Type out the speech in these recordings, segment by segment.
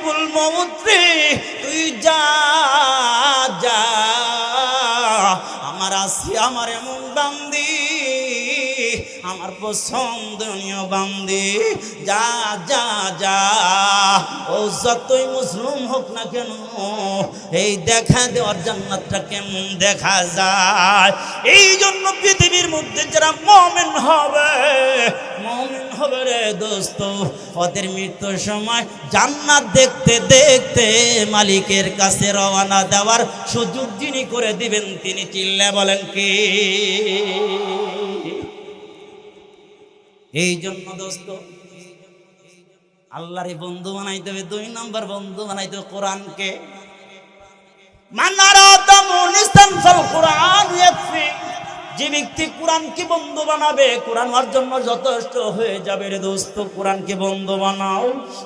মালাকুল মৌত্রে তুই যা যা। আমার আসি, আমার এমন বান্দি, আমার পছন্দনীয় বান্দি। যা যা যা। ও যতই মুসলিম হোক না কেন, এই দেখা দেওয়ার জান্নাতটা কেমন দেখা যায়? এই জন্য পৃথিবীর মধ্যে যারা মমেন হবে হবে রে দোস্ত। ওদের মৃত্যুর সময় জান্নাত দেখতে দেখতে মালিকের কাছে রওনা দেওয়ার সুযোগ যিনি করে দিবেন, তিনি চিল্লে বলেন, কি? এই জন্য, দোস্ত, আল্লাহরে বন্ধু বানাইতে হবে, দুই নম্বর বন্ধু বানাইতে হবে কোরআনকে। মানারাতা মুনিস্তান ফাল কোরআন। ব্যক্তি কোরআনকে বন্ধু বানাবে, কোরআন হওয়ার জন্য যথেষ্ট হয়ে যাবে রে দোস্ত। কোরআনকে বন্ধু বানাও,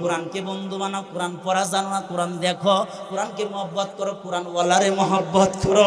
কোরআনকে বন্ধু বানাও, কোরআন পড়া জানো না, কোরআন দেখো। কোরআনকে মহব্বত করো কোরআন ওয়ালারে মহব্বত করো।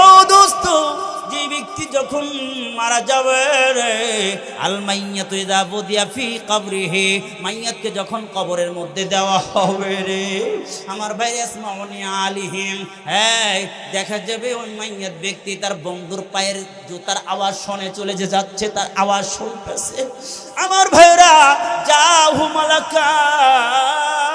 ও দোস্ত যে ব্যক্তি যখন মারা যাবে রে, আল মাইয়া তুই দা বদিয়া ফি কবরিহি, মাইয়াতকে যখন কবরের মধ্যে দেওয়া হবে রে, আমার ভাই আসমাউনি আলিহিম হ্যাঁ দেখা যাবে ওই মাইয়াত ব্যক্তি তার বন্ধুর পায়ের জুতার আওয়াজ শোনে চলে যে যাচ্ছে, তার আওয়াজ শুনতেছে। আমার ভাইরা যা দুইজন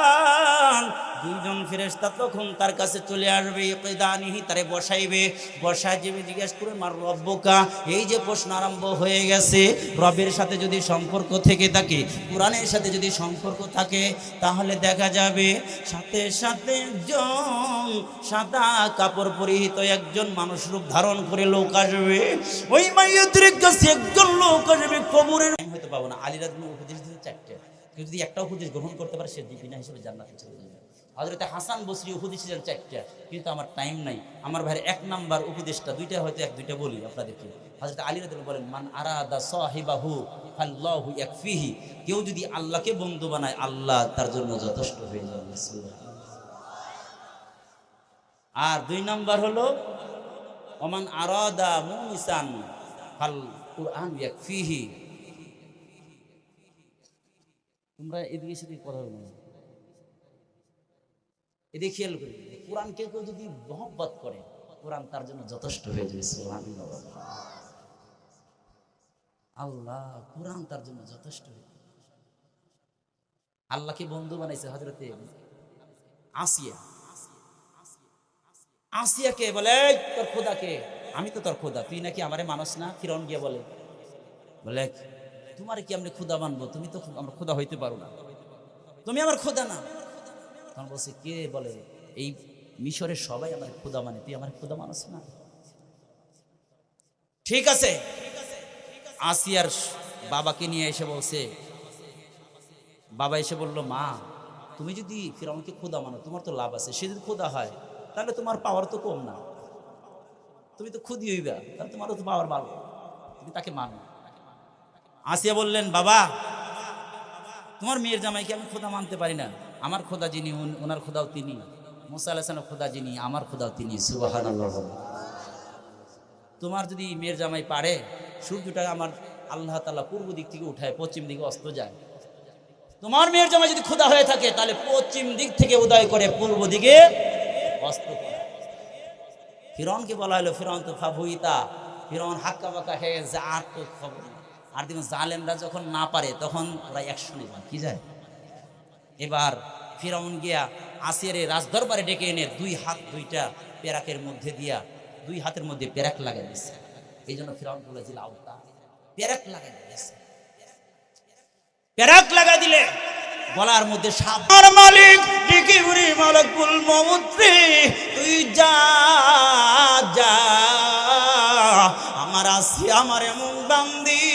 ফেরেস্তা তখন তার কাছে চলে আসবে, ইকদানিহি তারে বসাইবে। বসায় যাবে জিজ্ঞেস করে মার রব্বকা? এই যে প্রশ্ন আরম্ভ হয়ে গেছে। রবের সাথে যদি সম্পর্ক থেকে থাকে, কোরআনের সাথে যদি সম্পর্ক থাকে, তাহলে দেখা যাবে সাথে সাথে একজন সাদা কাপড় পরিহিত একজন মানুষ রূপ ধারণ করে লোক আসবে। ওই মাইয়াদের কাছে একজন লোক আসবে, কবরের হয়তো পাবো না। আলিরাজ উপদেশ দিতে চারটে। কেউ যদি একটা উপদেশ গ্রহণ করতে পারে, সে বিনা হিসেবে জান্নাতে চলে যাবে। হজরতে হাসান বসরি উপদেশ ছিলেন চারটা, কিন্তু আমার টাইম নাই। আমার ভাইয়ের এক নাম্বার উপদেশটা, দুইটা হয়তো এক, দুইটা বলি আপনাদেরকে। হজরত আলী রাদিয়াল্লাহু বলেন, মান আরাদা সাহিবাহু ফাল্লাহু ইয়াকফিহি। কেউ যদি আল্লাহকে বন্ধু বানায়, আল্লাহ তার জন্য যথেষ্ট হয়ে যাবে। আর দুই নাম্বার হলো, ওমান আরাদা মুনিসান ফাল কুরআন ইয়াকফিহি। তোমরা এদিকে সেদিকে কথা বলো। এদিকে খেয়াল করি কোরআনকে কেউ যদি মহব্বত করে কোরআন তার জন্য যথেষ্ট হয়ে যাবে। আল্লাহ কোরআন তার জন্য যথেষ্ট হয়ে। আল্লাহকে বন্ধু বানাইছে হজরতে আসিয়া। আসিয়াকে বলে "এই, তোর খোদাকে আমি তো তোর খোদা তুই নাকি আমারে মানুষ না? ফিরন গিয়ে বলে বলে তোমার কি আমি খোদা মানবো? তুমি তো আমরা খোদা হইতে পারো না। তুমি আমার খোদা না। তখন বলছে, কে বলে? এই মিশরের সবাই আমার খোদা মানে। তুই আমার খোদা মানুষ না? ঠিক আছে। আসিয়ার বাবাকে নিয়ে এসে বলছে, বাবা এসে বলল, মা, তুমি যদি ফিরাউনকে খোদা মানো, তোমার তো লাভ আছে। সে যদি খোদা হয়, তাহলে তোমার পাওয়ার তো কম না। তুমি তো খুদি হইবা, তাহলে তোমারও তো পাওয়ার ভালো। তুমি তাকে মানো। আসিয়া বললেন, বাবা তোমার মেয়ের জামাইকে আমি খোদা মানতে পারি না। আমার খোদা যিনি ওনার খোদাও তিনি। মুসা আলাহিসানের খোদা যিনি, আমার খোদাও তিনি। সুবাহান তোমার যদি মেয়ের জামাই পারে, সূর্যটা আমার আল্লাহ তাআলা পূর্ব দিক থেকে উঠায়, পশ্চিম দিকে অস্ত যায়। তোমার মেয়ের জামাই যদি খোদা হয়ে থাকে, তাহলে পশ্চিম দিক থেকে উদয় করে পূর্ব দিকে অস্ত ফিরনকে বলা হলো ফিরন তো ফাভুইতা ফিরন হাক্কা বাক্কা হয়ে যা আর তো খবর। আর দেখুন জালেমরা যখন না পারে, তখন ওরা অ্যাকশনে যায় কি যায়? এবার ফিরাউন গিয়া আসিয়ারে রাজদরবারে ডেকে এনে দুই হাত দুইটা পেরাকের মধ্যে দিয়া, দুই হাতের মধ্যে পেরাক লাগাই দিচ্ছে এই জন্য ফিরাউন বলেছিল আওতা পেরাক লাগাই দিয়েছে পেরাক লাগাই দিলে গলার মধ্যে সাপ। মালিক ডেকে উড়ি মালাকুল মৌত্রে তুই যা যা। আমার আসি, আমার এমন বান্দি।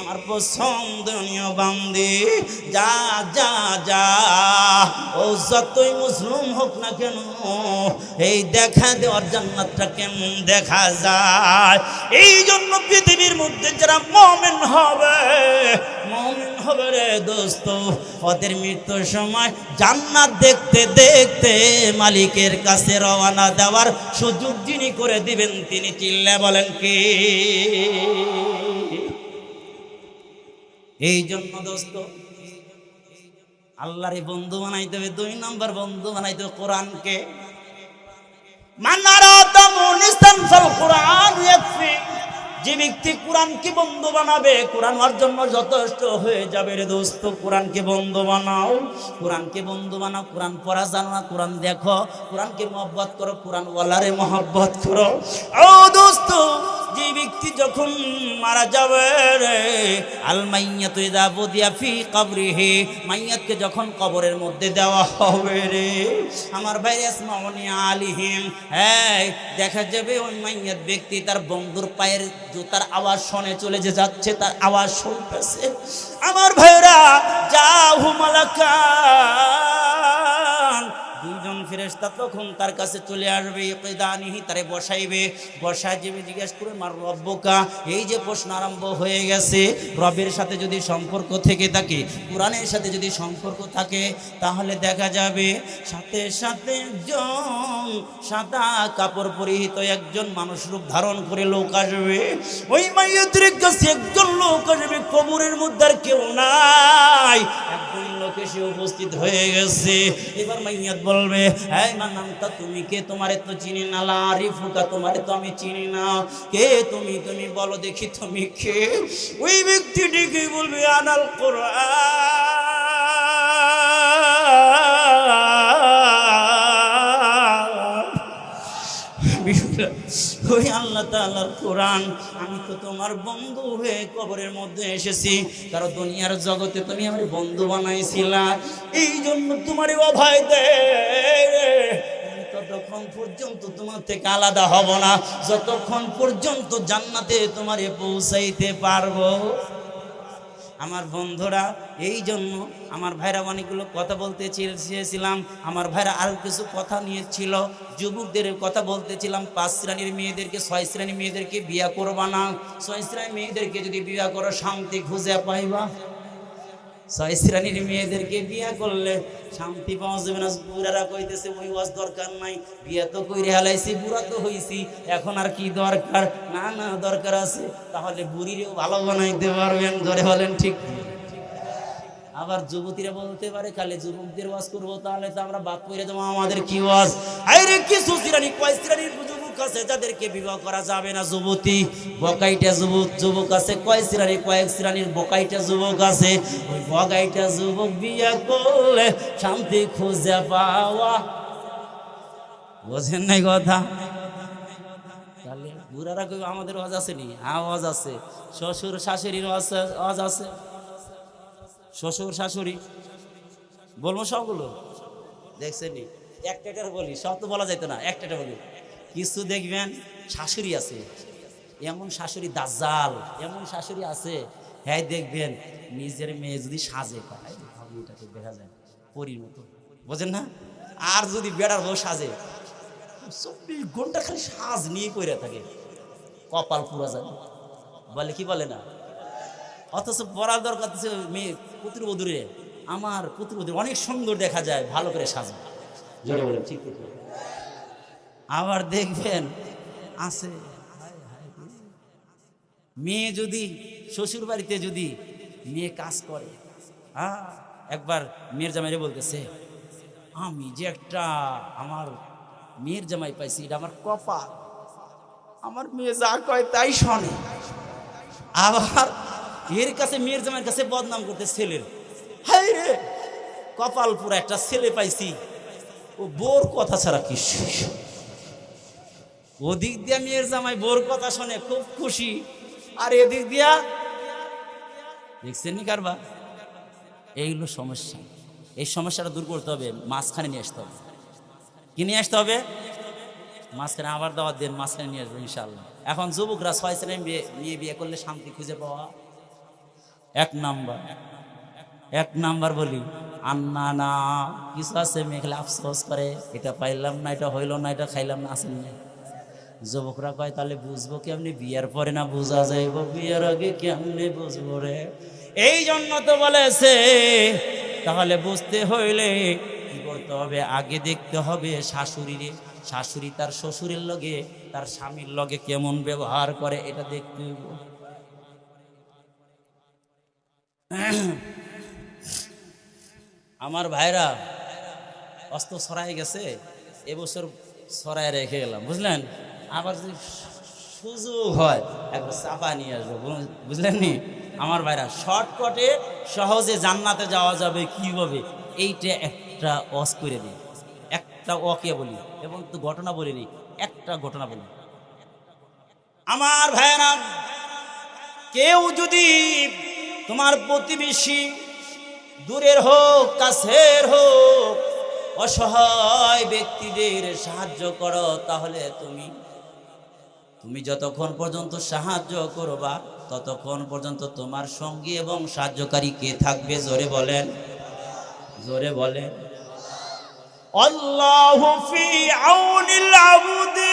আমার পছন্দনীয় বান্দি। যা যা যা। ও, যতই মুসলিম হোক না কেন, এই দেখা দেওয়ার জান্নাতটা কেমন দেখা যায়? এই জন্য পৃথিবীর মধ্যে যারা মমেন হবে, মমিন হবে রে দোস্ত। ওদের মৃত্যুর সময় জান্নাত দেখতে দেখতে মালিকের কাছে রওনা দেওয়ার সুযোগ যিনি করে দিবেন, তিনি চিল্লা বলেন কি? এই জন্য দোস্ত, আল্লাহরে বন্ধু বানাইতে হবে, দুই নম্বর বন্ধু বানাইতে হবে কোরআনকে। যে ব্যক্তি কোরআনকে বন্ধু বানাবে, কোরআন ওর জন্য যথেষ্ট হয়ে যাবে রে দোস্ত। কোরআনকে বন্ধু বানাও, কোরআনকে বন্ধু বানাও, কোরআন পড়া জানো না, কোরআন দেখো। কোরআনকে মহব্বত করো কোরআন ওয়ালারে মহব্বত করো। ও দোস্ত যে ব্যক্তি যখন মারা যাবে রে, আল মাইয়া মাইয়াত ইদা বুদিয়া ফি কবরিহি, মাইয়াতকে যখন কবরের মধ্যে দেওয়া হবে রে, আমার ভাই আসমাউনি আলিহিম হ্যাঁ দেখা যাবে ওই মাইয়াত ব্যক্তি তার বন্ধুর পায়ের জুতার আওয়াজ শোনে চলে যে যাচ্ছে, তার আওয়াজ শুনতেছে। আমার ভাইরা যা দুইজন ফেরেস্তা তখন তার কাছে চলে আসবে কেদানিহি তারে বসাইবে। বসায় যাবে জিজ্ঞেস করে, মার রব্বকা? এই যে প্রশ্ন আরম্ভ হয়ে গেছে, রবের সাথে যদি সম্পর্ক থেকে থাকে, কোরআনের সাথে যদি সম্পর্ক থাকে, তাহলে দেখা যাবে সাথে সাথে একজন সাদা কাপড় পরিহিত একজন মানুষ রূপ ধারণ করে লোক আসবে। ওই মাইয়াদের কাছে একজন লোক আসবে কবরের মধ্যে আর কেউ নাই। একজন লোক এসে উপস্থিত হয়ে গেছে। এবার মাইয়াত বলবে হ্যাঁ মানান্তা তুমি কে? তোমারে তো চিনি না লারিফুকা তোমারে তো আমি চিনি না। কে তুমি? তুমি বলো দেখি, তুমি কে? ওই ব্যক্তিটিকে বলবে, আনাল কোরআন। ওই আল্লাহ কোরআন, আমি তো তোমার বন্ধু হয়ে কবরের মধ্যে এসেছি। কারণ দুনিয়ার জগতে তুমি আমার বন্ধু বানাইছিলা। এই জন্য তোমার অভয় দে ততক্ষণ পর্যন্ত তোমার থেকে আলাদা হব না। যতক্ষণ পর্যন্ত জান্নাতে তোমারে পৌঁছাইতে পারব। আমার বন্ধুরা, এই জন্য আমার ভাইরা অনেকগুলো কথা বলতে চেয়েছিলাম। আমার ভাইরা আরও কিছু কথা নিয়েছিল যুবকদের কথা বলতেছিলাম পাঁচ শ্রেণির মেয়েদেরকে, ছয় শ্রেণির মেয়েদেরকে বিয়া করবা না। ছয় শ্রেণির মেয়েদেরকে যদি বিয়া করো, শান্তি খুঁজে পাইবা। ছয় মেয়েদেরকে বিয়া করলে শান্তি পাওয়া যাবে না। বুড়ারা কইতেছে, ওই ওয়াজ দরকার নাই। বিয়া তো কইরে বুড়া তো হইছি। এখন আর কি দরকার? না না, দরকার আছে। তাহলে বুড়িরেও ভালো বানাইতে পারবেন। ধরে বলেন, ঠিক আবার যুবতীরা বলতে পারে, খালি যুবকদের ওয়াজ করব, তাহলে তো আমরা বাদ করে দেবো, আমাদের কি ওয়াজ? আরে কিছু শ্রেণি কয় যুবক আছে যাদেরকে বিবাহ করা যাবে না, যুবতী। বকাইটা যুবক যুবক আছে, কয় শ্রেণি কয়েক শ্রেণির বকাইটা যুবক আছে। ওই বকাইটা যুবক বিয়া করলে শান্তি খুঁজে পাওয়া বোঝেন নাই কথা? তাহলে বুড়ারা কই, আমাদের ওয়াজ আছে নি হ্যাঁ ওয়াজ আছে। শ্বশুর শাশুড়ির ওয়াজ ওয়াজ আছে। শ্বশুর শাশুড়ি, বলব সবগুলো? দেখছেন একটা বলি, সব তো বলা যাইতো না একটা বলি। কিছু দেখবেন শাশুড়ি আছে। এমন শাশুড়ি দাজ্জাল এমন শাশুড়ি আছে। হ্যাঁ দেখবেন নিজের মেয়ে যদি সাজে পায় এটাকে দেখা যায় পরির মতো। বোঝেন না? আর যদি বেড়ার বউ সাজে চব্বিশ ঘণ্টা খালি সাজ নিয়ে পড়ে থাকে। কপাল পুরা যায় বলে কি বলে না? অথচ পড়ার দরকার মেয়ে পুত্রবধূরে আমার পুত্রবধূর অনেক সুন্দর দেখা যায় ভালো করে সাজা। ঠিক ঠিক আবার দেখবেন আছে। মেয়ে যদি শ্বশুর বাড়িতে যদি মেয়ে কাজ করে হ্যাঁ? একবার মেয়ের জামাইরে বলতেছে, আমি যে একটা আমার মেয়ের জামাই পাইছি, এটা আমার কপাল। আমার মেয়ে যা কয় তাই শোনে। আবার এর কাছে, মেয়ের জামাইয়ের কাছে বদনাম করতে ছেলের হাই রে, কপাল পুরো একটা ছেলে পাইছি। ও বোর কথা ছাড়া কি ওদিক দিয়া মেয়ের জামাই বোর কথা শুনে, খুব খুশি। আর এদিক দিয়া দেখছেন নি কারবা এইগুলো সমস্যা। এই সমস্যাটা দূর করতে হবে, মাঝখানে নিয়ে আসতে হবে। কি নিয়ে আসতে হবে? মাঝখানে আবার দাওয়াত দেন, মাঝখানে নিয়ে আসব ইনশাল্লাহ এখন যুবকরা ছয় ছেলে নিয়ে বিয়ে করলে শান্তি খুঁজে পাওয়া? এক নাম্বার। এক নাম্বার বলি, আন্না না, কিছু আছে মেঘলে আফসোস করে, এটা পাইলাম না, এটা হইল না, এটা খাইলাম না, আসেন না। যুবকরা কয়, তাহলে বুঝব কেমনি? বিয়ার পরে না বোঝা যাইব? বিয়ের আগে কেমনি বুঝব রে? এই জন্য তো বলেছে, তাহলে বুঝতে হইলে কি করতে হবে? আগে দেখতে হবে শাশুড়িরে। শাশুড়ি তার শ্বশুরের লগে, তার স্বামীর লগে কেমন ব্যবহার করে, এটা দেখতে হইব। আমার ভাইরা অস্ত ছড়াই গেছে, এবছর ছড়াই রেখে গেলাম, বুঝলেন? আবার যদি সুযোগ হয়, একবার চাপা নিয়ে আসব। বুঝলেন নি? আমার ভাইরা শর্টকটে সহজে জান্নাতে যাওয়া যাবে কীভাবে? এইটা একটা অস করে দিই। একটা অকে বলি এবং তো ঘটনা বলিনি একটা ঘটনা বলি। আমার ভাইরা, কেউ যদি তোমার প্রতিবেশী দূরের হোক, কাছের হোক, অসহায় ব্যক্তিদের সাহায্য করো, তাহলে তুমি তুমি যতক্ষণ পর্যন্ত সাহায্য করবা, ততক্ষণ পর্যন্ত তোমার সঙ্গী এবং সাহায্যকারী কে থাকবে? জোরে বলেন। জোরে বলেন। আল্লাহ ফি আউনিল আবুদি